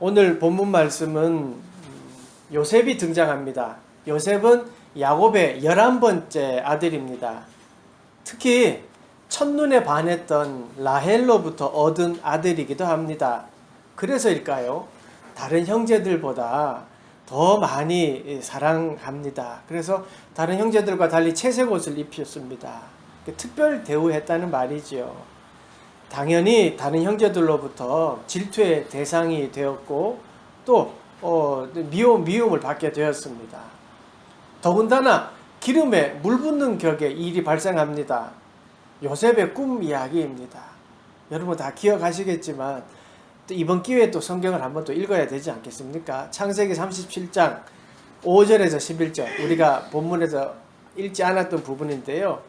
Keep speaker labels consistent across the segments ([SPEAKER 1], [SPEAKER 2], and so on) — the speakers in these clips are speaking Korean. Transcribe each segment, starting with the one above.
[SPEAKER 1] 오늘 본문 말씀은 음, 요셉이 등장합니다. 요셉은 야곱의 11번째 아들입니다. 특히 첫눈에 반했던 라헬로부터 얻은 아들이기도 합니다. 그래서일까요? 다른 형제들보다 더 많이 사랑합니다. 그래서 다른 형제들과 달리 채색 옷을 입혔습니다. 특별 대우했다는 말이지요. 당연히 다른 형제들로부터 질투의 대상이 되었고 또 어, 미움 미움을 받게 되었습니다. 더군다나 기름에 물 붓는 격에 일이 발생합니다. 요셉의 꿈 이야기입니다. 여러분 다 기억하시겠지만 또 이번 기회에 또 성경을 한번 또 읽어야 되지 않겠습니까? 창세기 37장 5절에서 11절 우리가 본문에서 읽지 않았던 부분인데요.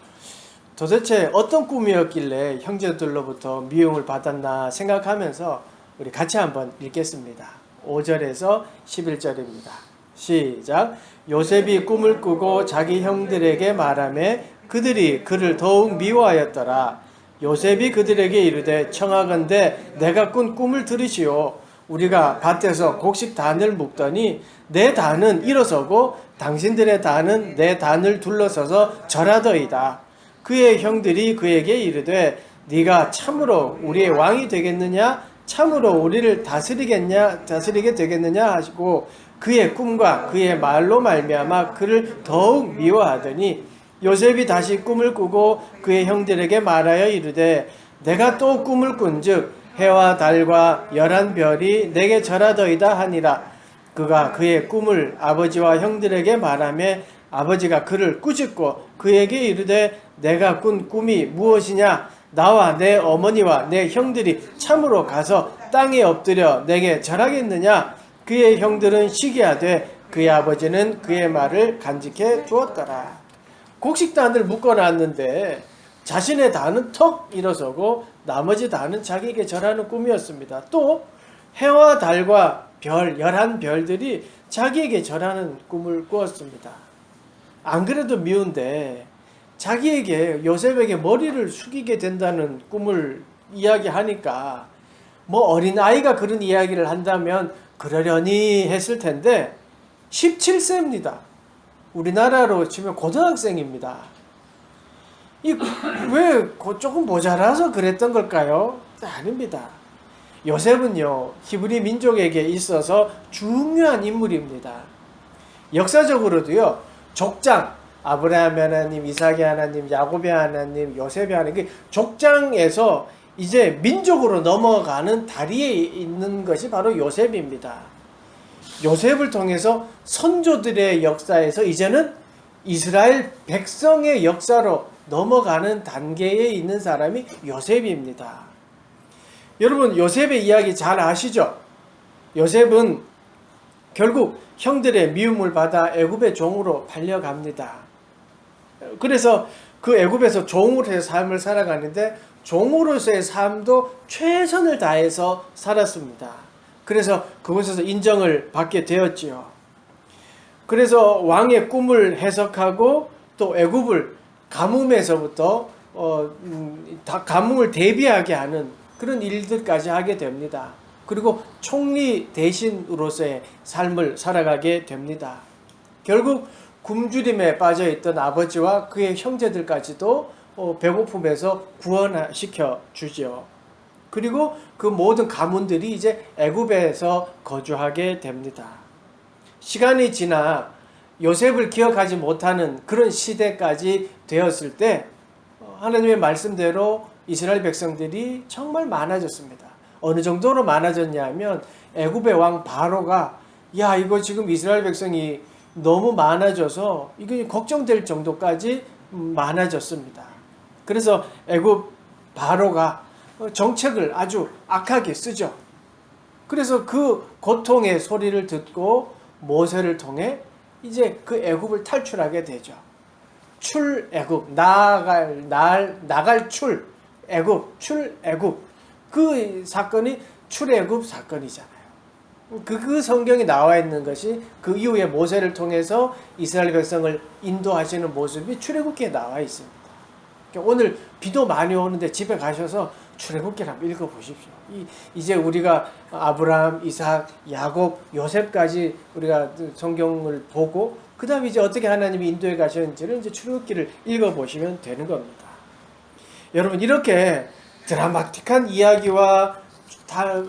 [SPEAKER 1] 도대체 어떤 꿈이었길래 형제들로부터 미움을 받았나 생각하면서 우리 같이 한번 읽겠습니다. 5절에서 11절입니다. 시작. 요셉이 꿈을 꾸고 자기 형들에게 말하매 그들이 그를 더욱 미워하였더라. 요셉이 그들에게 이르되 청하건대 내가 꾼 꿈을 들으시오. 우리가 밭에서 곡식 단을 묶더니 내 단은 일어서고 당신들의 단은 내 단을 둘러서서 절하더이다. 그의 형들이 그에게 이르되 네가 참으로 우리의 왕이 되겠느냐? 참으로 우리를 다스리겠냐? 다스리게 되겠느냐? 하시고 그의 꿈과 그의 말로 말미암아 그를 더욱 미워하더니 요셉이 다시 꿈을 꾸고 그의 형들에게 말하여 이르되 내가 또 꿈을 꾼즉 해와 달과 열한 별이 내게 절하더이다 하니라. 그가 그의 꿈을 아버지와 형들에게 말하며 아버지가 그를 꾸짖고 그에게 이르되 내가 꾼 꿈이 무엇이냐 나와 내 어머니와 내 형들이 참으로 가서 땅에 엎드려 내게 절하겠느냐 그의 형들은 시기하되 그의 아버지는 그의 말을 간직해 두었더라 곡식단을 묶어놨는데 자신의 단은 턱 일어서고 나머지 단은 자기에게 절하는 꿈이었습니다. 또 해와 달과 별, 열한 별들이 자기에게 절하는 꿈을 꾸었습니다. 안 그래도 미운데 자기에게 요셉에게 머리를 숙이게 된다는 꿈을 이야기하니까 뭐 어린 아이가 그런 이야기를 한다면 그러려니 했을 텐데 17세입니다. 우리나라로 치면 고등학생입니다. 이왜 조금 모자라서 그랬던 걸까요? 아닙니다. 요셉은요 히브리 민족에게 있어서 중요한 인물입니다. 역사적으로도요 족장 아브라함 하나님, 이삭의 하나님, 야곱의 하나님, 요셉의 하나님 그 족장에서 이제 민족으로 넘어가는 다리에 있는 것이 바로 요셉입니다. 요셉을 통해서 선조들의 역사에서 이제는 이스라엘 백성의 역사로 넘어가는 단계에 있는 사람이 요셉입니다. 여러분 요셉의 이야기 잘 아시죠? 요셉은 결국 형들의 미움을 받아 애굽의 종으로 팔려갑니다. 그래서 그 애굽에서 종으로의 삶을 살아가는데 종으로서의 삶도 최선을 다해서 살았습니다. 그래서 그곳에서 인정을 받게 되었지요. 그래서 왕의 꿈을 해석하고 또 애굽을 가뭄에서부터 어, 음, 다 가뭄을 대비하게 하는 그런 일들까지 하게 됩니다. 그리고 총리 대신으로서의 삶을 살아가게 됩니다. 결국 굶주림에 빠져 있던 아버지와 그의 형제들까지도 어, 배고픔에서 구원시켜 주죠. 그리고 그 모든 가문들이 이제 애굽에서 거주하게 됩니다. 시간이 지나 요셉을 기억하지 못하는 그런 시대까지 되었을 때 어, 하나님의 말씀대로 이스라엘 백성들이 정말 많아졌습니다. 어느 정도로 많아졌냐면 애굽의 왕 바로가 야 이거 지금 이스라엘 백성이 너무 많아져서 이게 걱정될 정도까지 많아졌습니다. 그래서 애굽 바로가 정책을 아주 악하게 쓰죠. 그래서 그 고통의 소리를 듣고 모세를 통해 이제 그 애굽을 탈출하게 되죠. 출 애굽 나갈 날 나갈 출 애굽 출 애굽 그 사건이 출애굽 사건이잖아요. 그, 그 성경이 나와 있는 것이 그 이후에 모세를 통해서 이스라엘 백성을 인도하시는 모습이 출애굽기에 나와 있습니다. 그러니까 오늘 비도 많이 오는데 집에 가셔서 출애굽기를 한번 읽어보십시오. 이, 이제 우리가 아브라함, 이삭, 야곱, 요셉까지 우리가 성경을 보고 그 다음에 이제 어떻게 하나님이 인도해 가셨는지를 이제 출애굽기를 읽어보시면 되는 겁니다. 여러분 이렇게 드라마틱한 이야기와 다-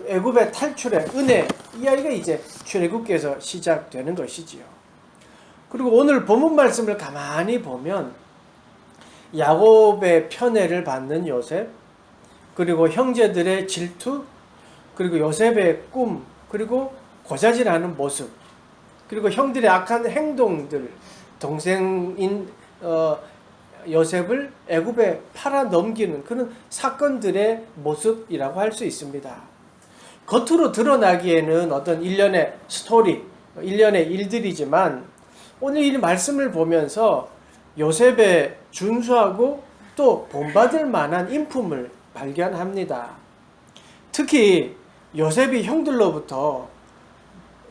[SPEAKER 1] 애굽의 탈출의 은혜 이야기가 이제 출애굽기에서 시작되는 것이지요. 그리고 오늘 본문 말씀을 가만히 보면 야곱의 편애를 받는 요셉, 그리고 형제들의 질투, 그리고 요셉의 꿈, 그리고 고자질하는 모습, 그리고 형들의 악한 행동들, 동생인 어, 요셉을 애굽에 팔아 넘기는 그런 사건들의 모습이라고 할 수 있습니다. 겉으로 드러나기에는 어떤 일련의 스토리, 일련의 일들이지만 오늘 이 말씀을 보면서 요셉의 준수하고 또 본받을 만한 인품을 발견합니다. 특히 요셉이 형들로부터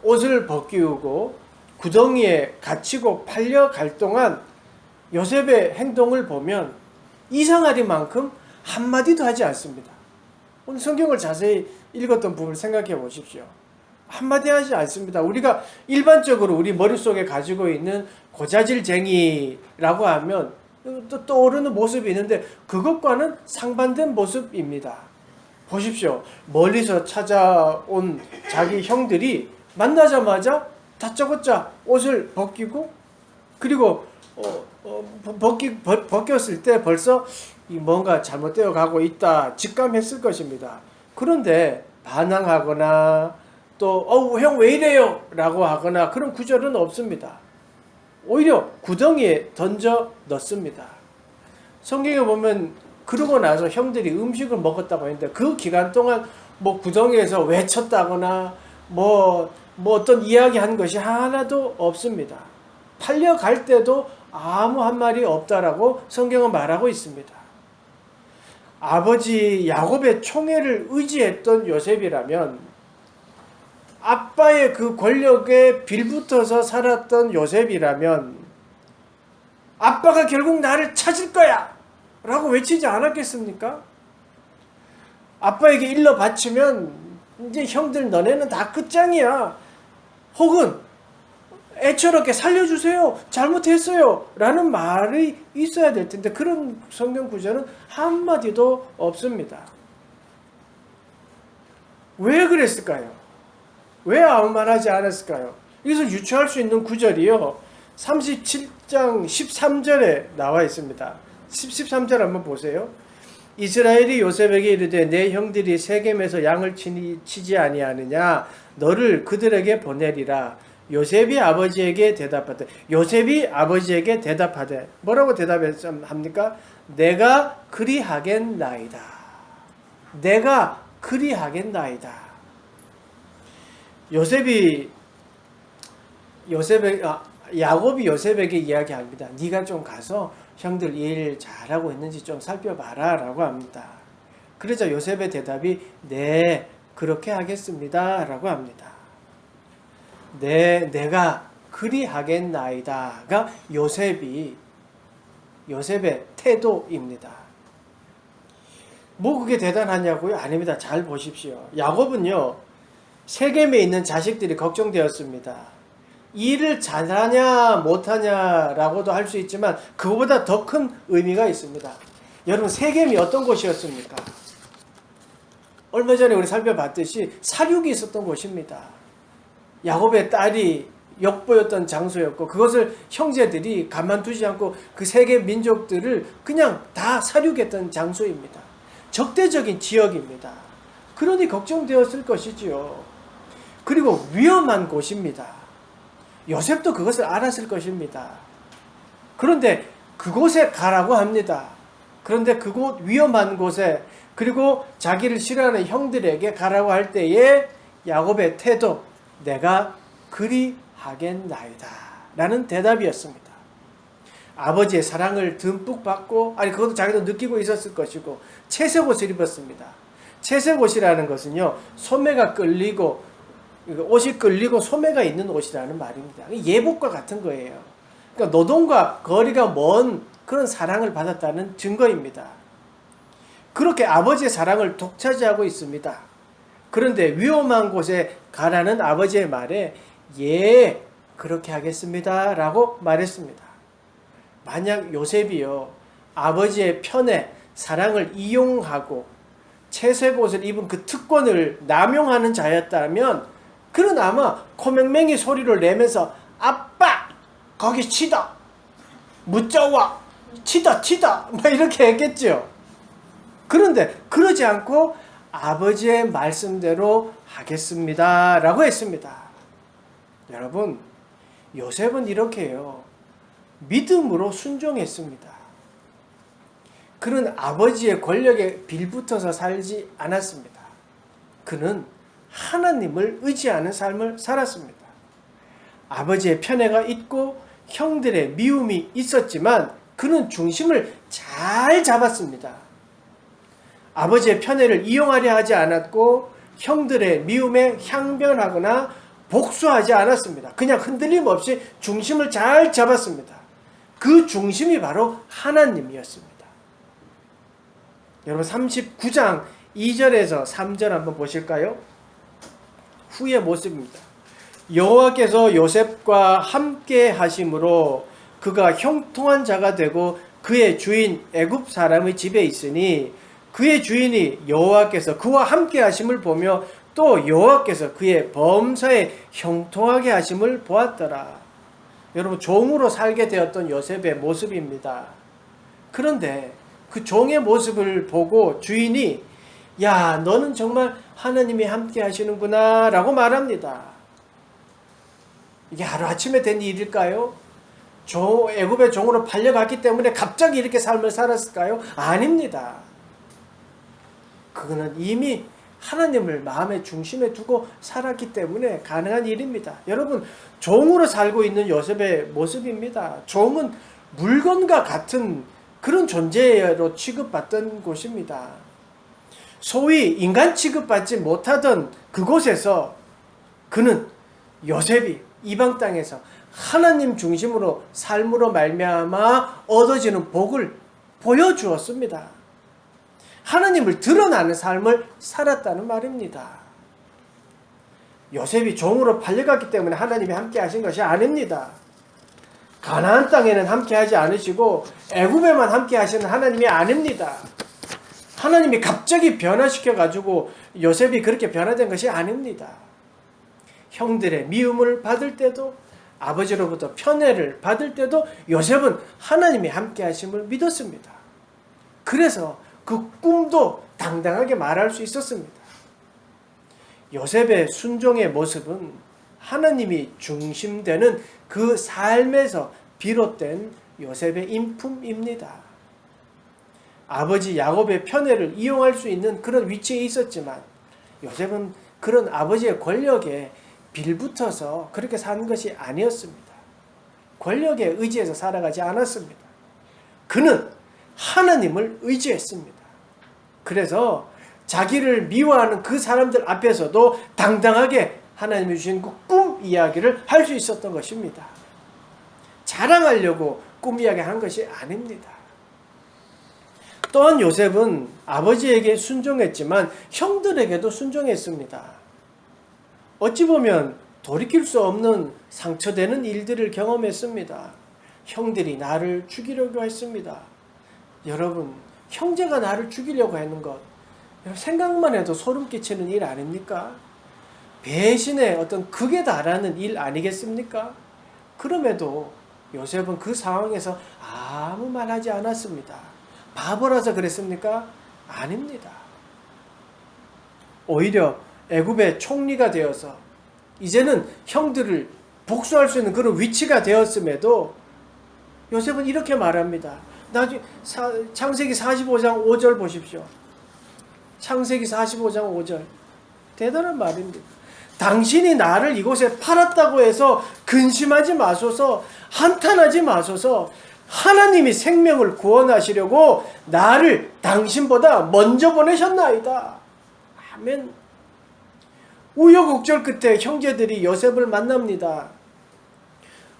[SPEAKER 1] 옷을 벗기우고 구덩이에 갇히고 팔려갈 동안 요셉의 행동을 보면 이상하리만큼 한마디도 하지 않습니다. 오늘 성경을 자세히 읽었던 부분을 생각해 보십시오. 한마디 하지 않습니다. 우리가 일반적으로 우리 머릿속에 가지고 있는 고자질쟁이라고 하면 또 떠오르는 모습이 있는데 그것과는 상반된 모습입니다. 보십시오. 멀리서 찾아온 자기 형들이 만나자마자 다짜고짜 옷을 벗기고 그리고 어, 어, 벗기, 벗, 벗겼을 때 벌써 이 뭔가 잘못되어 가고 있다 직감했을 것입니다. 그런데 반항하거나 또 어우 형 왜 이래요 라고 하거나 그런 구절은 없습니다. 오히려 구덩이에 던져 넣습니다. 성경에 보면 그러고 나서 형들이 음식을 먹었다고 했는데 그 기간 동안 뭐 구덩이에서 외쳤다거나 뭐, 뭐 어떤 이야기 한 것이 하나도 없습니다. 팔려갈 때도 아무 한 말이 없다라고 성경은 말하고 있습니다. 아버지 야곱의 총애를 의지했던 요셉이라면 아빠의 그 권력에 빌붙어서 살았던 요셉이라면 아빠가 결국 나를 찾을 거야! 라고 외치지 않았겠습니까? 아빠에게 일러 바치면 이제 형들 너네는 다 끝장이야. 혹은 애처롭게 살려주세요. 잘못했어요. 라는 말이 있어야 될 텐데 그런 성경 구절은 한마디도 없습니다. 왜 그랬을까요? 왜 아무 말 하지 않았을까요? 이것을 유추할 수 있는 구절이요. 37장 13절에 나와 있습니다. 13절 한번 보세요. 이스라엘이 요셉에게 이르되 내 형들이 세겜에서 양을 치지 아니하느냐 너를 그들에게 보내리라 요셉이 아버지에게 대답하되 요셉이 아버지에게 대답하되 뭐라고 대답합니까? 내가 그리하겠나이다. 내가 그리하겠나이다. 요셉이 요셉에 아, 야곱이 요셉에게 이야기합니다. 네가 좀 가서 형들 일 잘하고 있는지 좀 살펴봐라라고 합니다. 그러자 요셉의 대답이 네 그렇게 하겠습니다라고 합니다. 네 내가 그리하겠나이다가 요셉이 요셉의 태도입니다. 뭐 그게 대단하냐고요? 아닙니다. 잘 보십시오. 야곱은요 세겜에 있는 자식들이 걱정되었습니다. 일을 잘하냐 못하냐라고도 할 수 있지만 그거보다 더 큰 의미가 있습니다. 여러분 세겜이 어떤 곳이었습니까? 얼마 전에 우리 살펴봤듯이 사륙이 있었던 곳입니다. 야곱의 딸이 역보였던 장소였고 그것을 형제들이 가만두지 않고 그 세계 민족들을 그냥 다 사륙했던 장소입니다. 적대적인 지역입니다. 그러니 걱정되었을 것이지요. 그리고 위험한 곳입니다. 요셉도 그것을 알았을 것입니다. 그런데 그곳에 가라고 합니다. 그런데 그곳 위험한 곳에 그리고 자기를 싫어하는 형들에게 가라고 할 때에 야곱의 태도 내가 그리 하겠나이다 라는 대답이었습니다. 아버지의 사랑을 듬뿍 받고 아니 그것도 자기도 느끼고 있었을 것이고 채색 옷을 입었습니다. 채색 옷이라는 것은요 소매가 끌리고 옷이 끌리고 소매가 있는 옷이라는 말입니다. 예복과 같은 거예요. 그러니까 노동과 거리가 먼 그런 사랑을 받았다는 증거입니다. 그렇게 아버지의 사랑을 독차지하고 있습니다. 그런데 위험한 곳에 가라는 아버지의 말에 예, 그렇게 하겠습니다. 라고 말했습니다. 만약 요셉이요, 아버지의 편에 사랑을 이용하고 채색 옷을 입은 그 특권을 남용하는 자였다면 그는 아마 코맹맹이 소리를 내면서 아빠 거기 치다 무자와 치다 치다 막 이렇게 했겠죠. 그런데 그러지 않고 아버지의 말씀대로 하겠습니다 라고 했습니다. 여러분 요셉은 이렇게요. 믿음으로 순종했습니다. 그는 아버지의 권력에 빌붙어서 살지 않았습니다. 그는 하나님을 의지하는 삶을 살았습니다. 아버지의 편애가 있고 형들의 미움이 있었지만 그는 중심을 잘 잡았습니다. 아버지의 편애를 이용하려 하지 않았고 형들의 미움에 향변하거나 복수하지 않았습니다. 그냥 흔들림 없이 중심을 잘 잡았습니다. 그 중심이 바로 하나님이었습니다. 여러분 39장 2절에서 3절 한번 보실까요? 후의 모습입니다. 여호와께서 요셉과 함께 하심으로 그가 형통한 자가 되고 그의 주인 애굽 사람의 집에 있으니 그의 주인이 여호와께서 그와 함께 하심을 보며 또 여호와께서 그의 범사에 형통하게 하심을 보았더라. 여러분 종으로 살게 되었던 요셉의 모습입니다. 그런데 그 종의 모습을 보고 주인이 야 너는 정말 하나님이 함께 하시는구나 라고 말합니다. 이게 하루 아침에 된 일일까요? 조, 애굽의 종으로 팔려갔기 때문에 갑자기 이렇게 삶을 살았을까요? 아닙니다. 그거는 이미 하나님을 마음의 중심에 두고 살았기 때문에 가능한 일입니다. 여러분, 종으로 살고 있는 요셉의 모습입니다. 종은 물건과 같은 그런 존재로 취급받던 곳입니다. 소위 인간 취급받지 못하던 그곳에서 그는 요셉이 이방 땅에서 하나님 중심으로 삶으로 말미암아 얻어지는 복을 보여주었습니다. 하나님을 드러나는 삶을 살았다는 말입니다. 요셉이 종으로 팔려갔기 때문에 하나님이 함께 하신 것이 아닙니다. 가나안 땅에는 함께 하지 않으시고 애굽에만 함께 하시는 하나님이 아닙니다. 하나님이 갑자기 변화시켜 가지고 요셉이 그렇게 변화된 것이 아닙니다. 형들의 미움을 받을 때도 아버지로부터 편애를 받을 때도 요셉은 하나님이 함께 하심을 믿었습니다. 그래서 그 꿈도 당당하게 말할 수 있었습니다. 요셉의 순종의 모습은 하나님이 중심되는 그 삶에서 비롯된 요셉의 인품입니다. 아버지 야곱의 편애를 이용할 수 있는 그런 위치에 있었지만 요셉은 그런 아버지의 권력에 빌붙어서 그렇게 사는 것이 아니었습니다. 권력에 의지해서 살아가지 않았습니다. 그는 하나님을 의지했습니다. 그래서 자기를 미워하는 그 사람들 앞에서도 당당하게 하나님이 주신 그 꿈 이야기를 할 수 있었던 것입니다. 자랑하려고 꿈 이야기 하는 것이 아닙니다. 또한 요셉은 아버지에게 순종했지만 형들에게도 순종했습니다. 어찌 보면 돌이킬 수 없는 상처되는 일들을 경험했습니다. 형들이 나를 죽이려고 했습니다. 여러분, 형제가 나를 죽이려고 하는 것, 생각만 해도 소름 끼치는 일 아닙니까? 배신의 어떤 극에 달하는 일 아니겠습니까? 그럼에도 요셉은 그 상황에서 아무 말 하지 않았습니다. 바보라서 그랬습니까? 아닙니다. 오히려 애굽의 총리가 되어서 이제는 형들을 복수할 수 있는 그런 위치가 되었음에도 요셉은 이렇게 말합니다. 나중 창세기 45장 5절 보십시오. 창세기 45장 5절. 대단한 말입니다. 당신이 나를 이곳에 팔았다고 해서 근심하지 마소서, 한탄하지 마소서, 하나님이 생명을 구원하시려고 나를 당신보다 먼저 보내셨나이다. 아멘. 우여곡절 끝에 형제들이 요셉을 만납니다.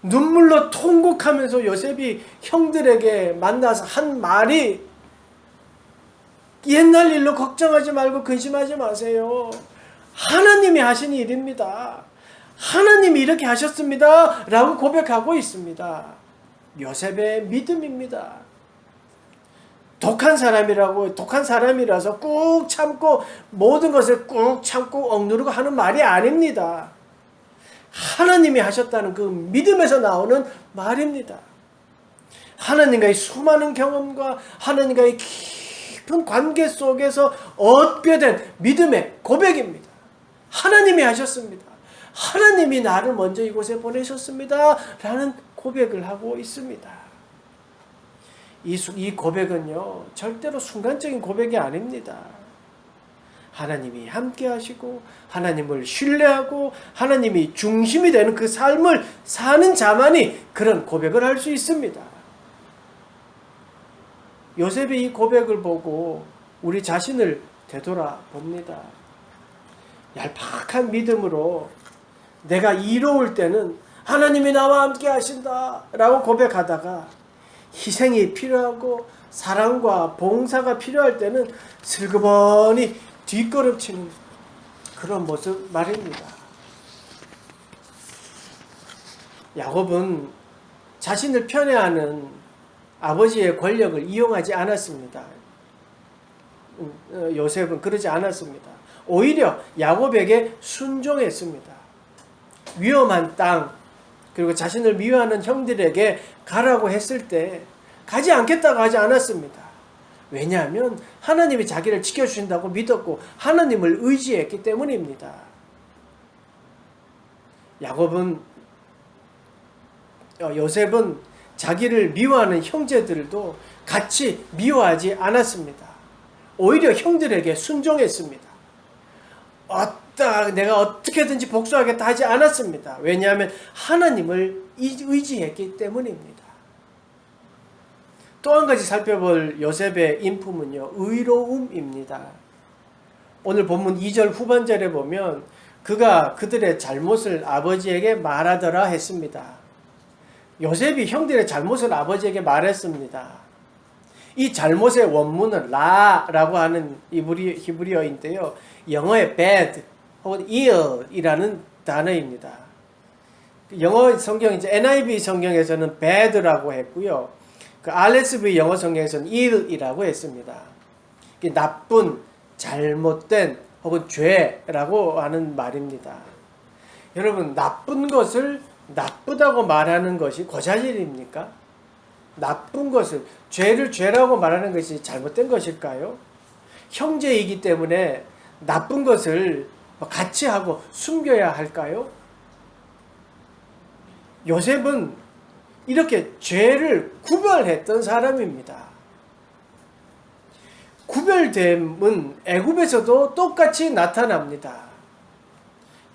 [SPEAKER 1] 눈물로 통곡하면서 요셉이 형들에게 만나서 한 말이 옛날 일로 걱정하지 말고 근심하지 마세요. 하나님이 하신 일입니다. 하나님이 이렇게 하셨습니다. 라고 고백하고 있습니다. 요셉의 믿음입니다. 독한 사람이라고 독한 사람이라서 꾹 참고 모든 것을 꾹 참고 억누르고 하는 말이 아닙니다. 하나님이 하셨다는 그 믿음에서 나오는 말입니다. 하나님과의 수많은 경험과 하나님과의 깊은 관계 속에서 얻게 된 믿음의 고백입니다. 하나님이 하셨습니다. 하나님이 나를 먼저 이곳에 보내셨습니다. 라는 고백을 하고 있습니다. 이, 고백은요, 절대로 순간적인 고백이 아닙니다. 하나님이 함께 하시고, 하나님을 신뢰하고, 하나님이 중심이 되는 그 삶을 사는 자만이 그런 고백을 할 수 있습니다. 요셉이 이 고백을 보고 우리 자신을 되돌아 봅니다. 얄팍한 믿음으로 내가 이로울 때는 하나님이 나와 함께 하신다 라고 고백하다가 희생이 필요하고 사랑과 봉사가 필요할 때는 슬그머니 뒷걸음치는 그런 모습 말입니다. 야곱은 자신을 편애하는 아버지의 권력을 이용하지 않았습니다. 음, 어, 요셉은 그러지 않았습니다. 오히려 야곱에게 순종했습니다. 위험한 땅 그리고 자신을 미워하는 형들에게 가라고 했을 때 가지 않겠다고 하지 않았습니다. 왜냐하면 하나님이 자기를 지켜주신다고 믿었고 하나님을 의지했기 때문입니다. 야곱은 어, 요셉은 자기를 미워하는 형제들도 같이 미워하지 않았습니다. 오히려 형들에게 순종했습니다. 어따 내가 어떻게든지 복수하겠다 하지 않았습니다. 왜냐하면 하나님을 의- 의지했기 때문입니다. 또 한 가지 살펴볼 요셉의 인품은요, 의로움입니다. 오늘 본문 2절 후반절에 보면 그가 그들의 잘못을 아버지에게 말하더라 했습니다. 요셉이 형들의 잘못을 아버지에게 말했습니다. 이 잘못의 원문은 라라고 하는 이브리, 히브리 어인데요. 영어의 bad 혹은 ill이라는 단어입니다. 영어 성경 이제 NIV 성경에서는 bad라고 했고요. 그 RSV 영어 성경에서는 ill이라고 했습니다. 나쁜, 잘못된 혹은 죄라고 하는 말입니다. 여러분 나쁜 것을 나쁘다고 말하는 것이 고자질입니까? 나쁜 것을 죄를 죄라고 말하는 것이 잘못된 것일까요? 형제이기 때문에 나쁜 것을 같이 하고 숨겨야 할까요? 요셉은 이렇게 죄를 구별했던 사람입니다. 구별됨은 애굽에서도 똑같이 나타납니다.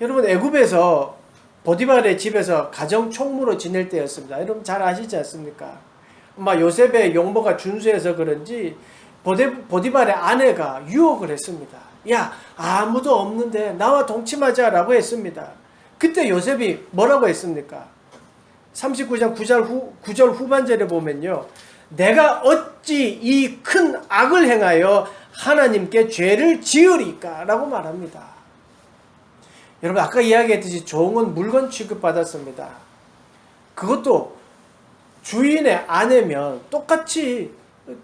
[SPEAKER 1] 여러분 애굽에서 보디발의 집에서 가정 총무로 지낼 때였습니다. 여러분 잘 아시지 않습니까? 아마 요셉의 용모가 준수해서 그런지 보디, 보디발의 아내가 유혹을 했습니다. 야 아무도 없는데 나와 동침하자라고 했습니다. 그때 요셉이 뭐라고 했습니까? 39장 9절, 후, 9절 후반절에 보면요. 내가 어찌 이 큰 악을 행하여 하나님께 죄를 지으리까? 라고 말합니다. 여러분, 아까 이야기했듯이 종은 물건 취급받았습니다. 그것도 주인의 아내면 똑같이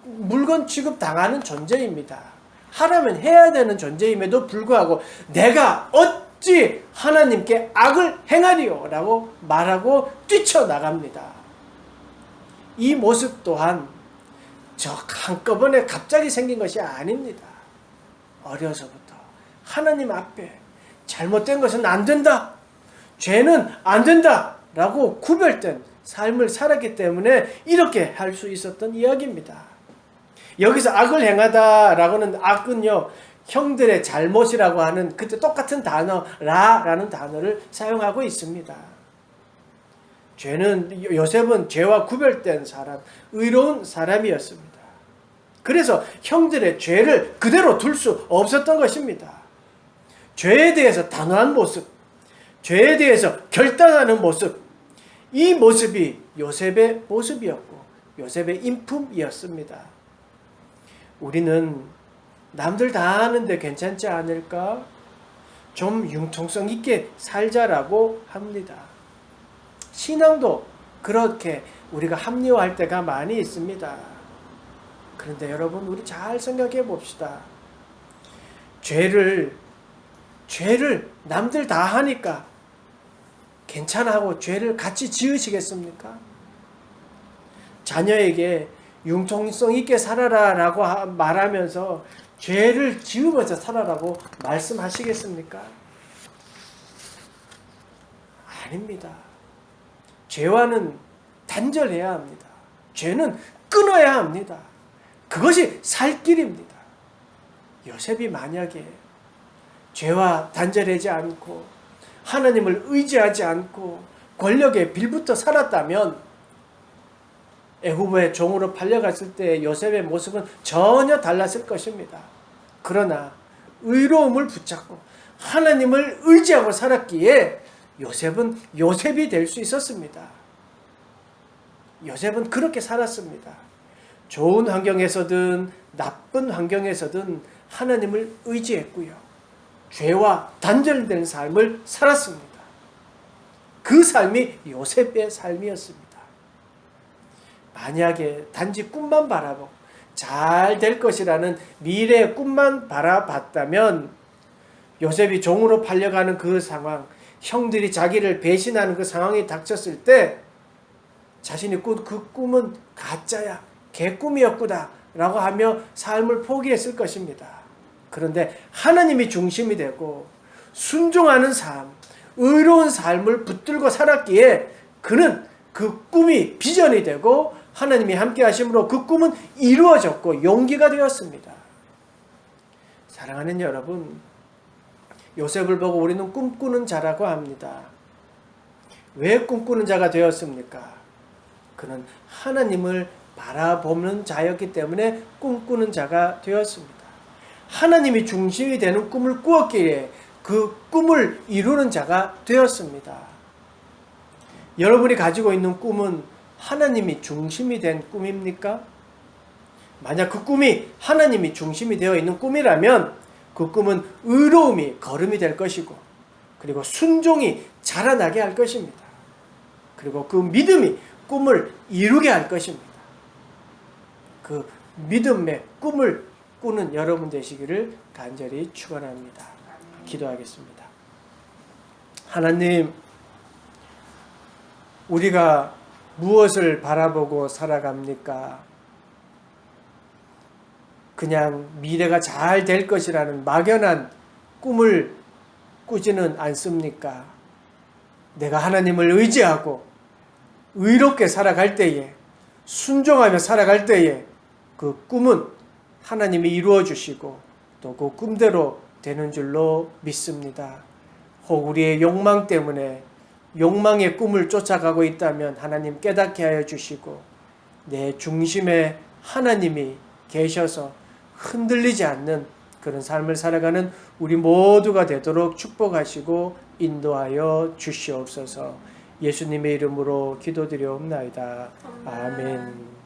[SPEAKER 1] 물건 취급 당하는 존재입니다. 하라면 해야 되는 존재임에도 불구하고 내가 어 찌 하나님께 악을 행하리요? 라고 말하고 뛰쳐나갑니다. 이 모습 또한 저 한꺼번에 갑자기 생긴 것이 아닙니다. 어려서부터 하나님 앞에 잘못된 것은 안 된다. 죄는 안 된다. 라고 구별된 삶을 살았기 때문에 이렇게 할 수 있었던 이야기입니다. 여기서 악을 행하다라고는 악은요, 형들의 잘못이라고 하는 그때 똑같은 단어, 라라는 단어를 사용하고 있습니다. 죄는, 요셉은 죄와 구별된 사람, 의로운 사람이었습니다. 그래서 형들의 죄를 그대로 둘 수 없었던 것입니다. 죄에 대해서 단호한 모습, 죄에 대해서 결단하는 모습, 이 모습이 요셉의 모습이었고, 요셉의 인품이었습니다. 우리는 남들 다 하는데 괜찮지 않을까? 좀 융통성 있게 살자라고 합니다. 신앙도 그렇게 우리가 합리화할 때가 많이 있습니다. 그런데 여러분 우리 잘 생각해 봅시다. 죄를 죄를 남들 다 하니까 괜찮아 하고 죄를 같이 지으시겠습니까? 자녀에게 융통성 있게 살아라 라고 하- 말하면서 죄를 지으면서 살아라고 말씀하시겠습니까? 아닙니다. 죄와는 단절해야 합니다. 죄는 끊어야 합니다. 그것이 살 길입니다. 요셉이 만약에 죄와 단절하지 않고 하나님을 의지하지 않고 권력에 빌붙어 살았다면 애굽의 종으로 팔려갔을 때 요셉의 모습은 전혀 달랐을 것입니다. 그러나 의로움을 붙잡고 하나님을 의지하고 살았기에 요셉은 요셉이 될 수 있었습니다. 요셉은 그렇게 살았습니다. 좋은 환경에서든 나쁜 환경에서든 하나님을 의지했고요. 죄와 단절된 삶을 살았습니다. 그 삶이 요셉의 삶이었습니다. 만약에 단지 꿈만 바라보고 잘 될 것이라는 미래의 꿈만 바라봤다면 요셉이 종으로 팔려가는 그 상황, 형들이 자기를 배신하는 그 상황이 닥쳤을 때 자신이 꾼 그 꿈은 가짜야, 개꿈이었구나 라고 하며 삶을 포기했을 것입니다. 그런데 하나님이 중심이 되고 순종하는 삶, 의로운 삶을 붙들고 살았기에 그는 그 꿈이 비전이 되고 하나님이 함께 하심으로 그 꿈은 이루어졌고 용기가 되었습니다. 사랑하는 여러분, 요셉을 보고 우리는 꿈꾸는 자라고 합니다. 왜 꿈꾸는 자가 되었습니까? 그는 하나님을 바라보는 자였기 때문에 꿈꾸는 자가 되었습니다. 하나님이 중심이 되는 꿈을 꾸었기에 그 꿈을 이루는 자가 되었습니다. 여러분이 가지고 있는 꿈은 하나님이 중심이 된 꿈입니까? 만약 그 꿈이 하나님이 중심이 되어 있는 꿈이라면 그 꿈은 의로움이 걸음이 될 것이고 그리고 순종이 자라나게 할 것입니다. 그리고 그 믿음이 꿈을 이루게 할 것입니다. 그 믿음의 꿈을 꾸는 여러분 되시기를 간절히 축원합니다. 기도하겠습니다. 하나님 우리가 무엇을 바라보고 살아갑니까? 그냥 미래가 잘 될 것이라는 막연한 꿈을 꾸지는 않습니까? 내가 하나님을 의지하고 의롭게 살아갈 때에 순종하며 살아갈 때에 그 꿈은 하나님이 이루어 주시고 또 그 꿈대로 되는 줄로 믿습니다. 혹 우리의 욕망 때문에 욕망의 꿈을 쫓아가고 있다면 하나님 깨닫게 하여 주시고 내 중심에 하나님이 계셔서 흔들리지 않는 그런 삶을 살아가는 우리 모두가 되도록 축복하시고 인도하여 주시옵소서 예수님의 이름으로 기도드리옵나이다. 아멘.